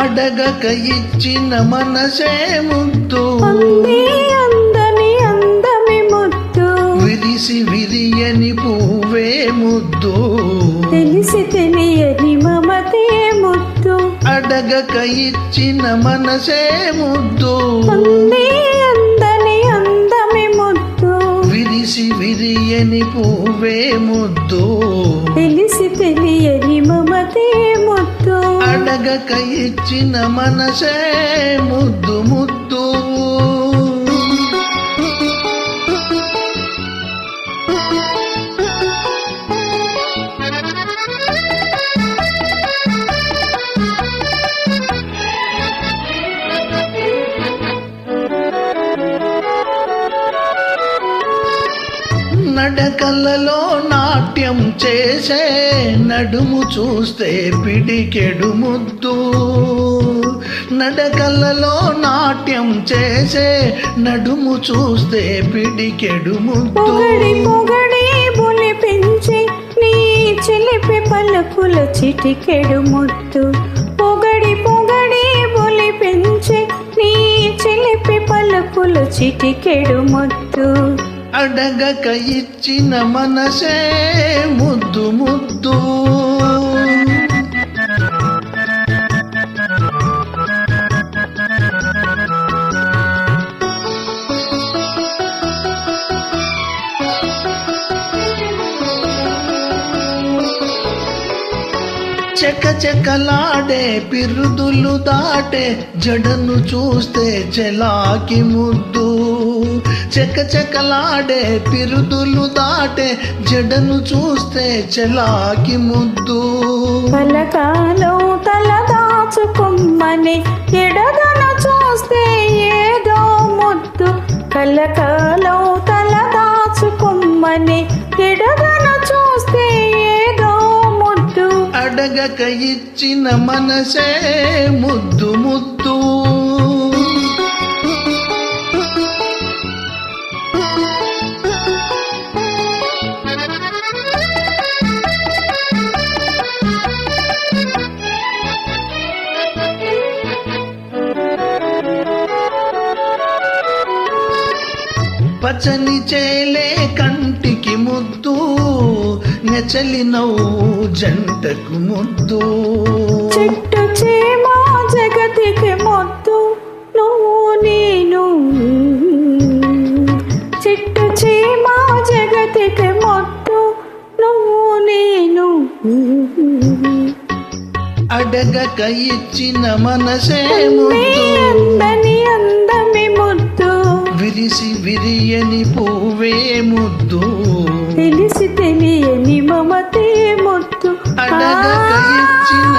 అడగక ఇచ్చిన మనసే ముద్దు అంది అందని అందమి ముద్దు విరిసి విరియని పువ్వే ముద్దు తెలిసి తెలియని మమతే ముద్దు అడగక ఇచ్చిన మనసే ముద్దు అంది అందని అందమి ముద్దు విరిసి విరియని పువ్వే ముద్దు తెలిసి తెలియని మమతే ముద్దు అడగక ఇచ్చిన మనసే ముద్దు ముద్దు నడకలలో నాట్యం చేసే నడుము చూస్తే పిడికెడు ముద్దు. నడకలలో నాట్యం చేసే నడుము చూస్తే పిడికెడు ముద్దు. పొగడి పొగడి నీ చిలిపి పలుకుల చిటికెడు ముద్దు. పొగడి పొగడి బొలి పెంచే నీ చిలిపి పలుకుల చిటికెడు ముద్దు. అడగక ఇచ్చిన మనసే ముద్దు ముద్దు. చెక చెకలాడే పిరుదులు దాటే జడను చూస్తే చెలాకి ముద్దు. చెక చెకలాడే పిరుదులు దాటే జడను చూస్తే చెలాకి ముద్దు. పలకాలో తల దాచుకుమ్మని ఎడగను చూస్తే ఏదో ముద్దు. కలకాలో తల దాచుకుమ్మని ఎడగను చూస్తే ఏదో ముద్దు. అడగక ఇచ్చిన మనసే ముద్దు ముద్దు. పచ్చని చేలే కంటికి ముద్దు నెచలి నవ్వు జంటకు ముద్దు. చెట్టు చేమ జగతికి మొద్దు నువ్వు నేను. చెట్టు చేమ జగతికి మొద్దు నువ్వు నేను. అడగక ఇచ్చిన మనసే ముద్దు. తెలిసి విరియని పువ్వే ముద్దు. తెలిసి తెలియని మమతే ముద్దు. అడగ ఇచ్చిన